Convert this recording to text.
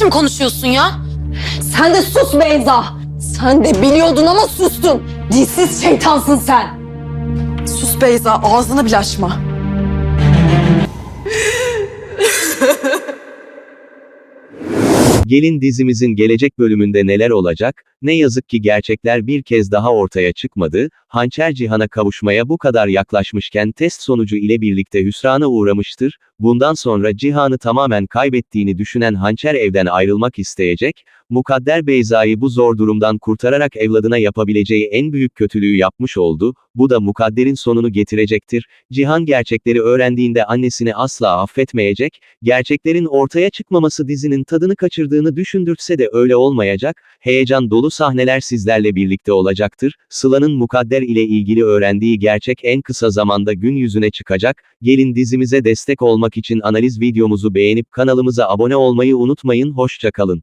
biçim konuşuyorsun ya? Sen de sus Beyza. Sen de biliyordun ama sustun. Dilsiz şeytansın sen. Sus Beyza ağzını bile açma. Gelin dizimizin gelecek bölümünde neler olacak? Ne yazık ki gerçekler bir kez daha ortaya çıkmadı. Hançer Cihan'a kavuşmaya bu kadar yaklaşmışken test sonucu ile birlikte hüsrana uğramıştır. Bundan sonra Cihan'ı tamamen kaybettiğini düşünen Hançer evden ayrılmak isteyecek. Mukadder Beyza'yı bu zor durumdan kurtararak evladına yapabileceği en büyük kötülüğü yapmış oldu. Bu da Mukadder'in sonunu getirecektir. Cihan gerçekleri öğrendiğinde annesini asla affetmeyecek. Gerçeklerin ortaya çıkmaması dizinin tadını kaçırdığını düşündürtse de öyle olmayacak. Heyecan dolu sahneler sizlerle birlikte olacaktır. Sıla'nın Mukadder ile ilgili öğrendiği gerçek en kısa zamanda gün yüzüne çıkacak. Gelin dizimize destek olmak için analiz videomuzu beğenip kanalımıza abone olmayı unutmayın. Hoşçakalın.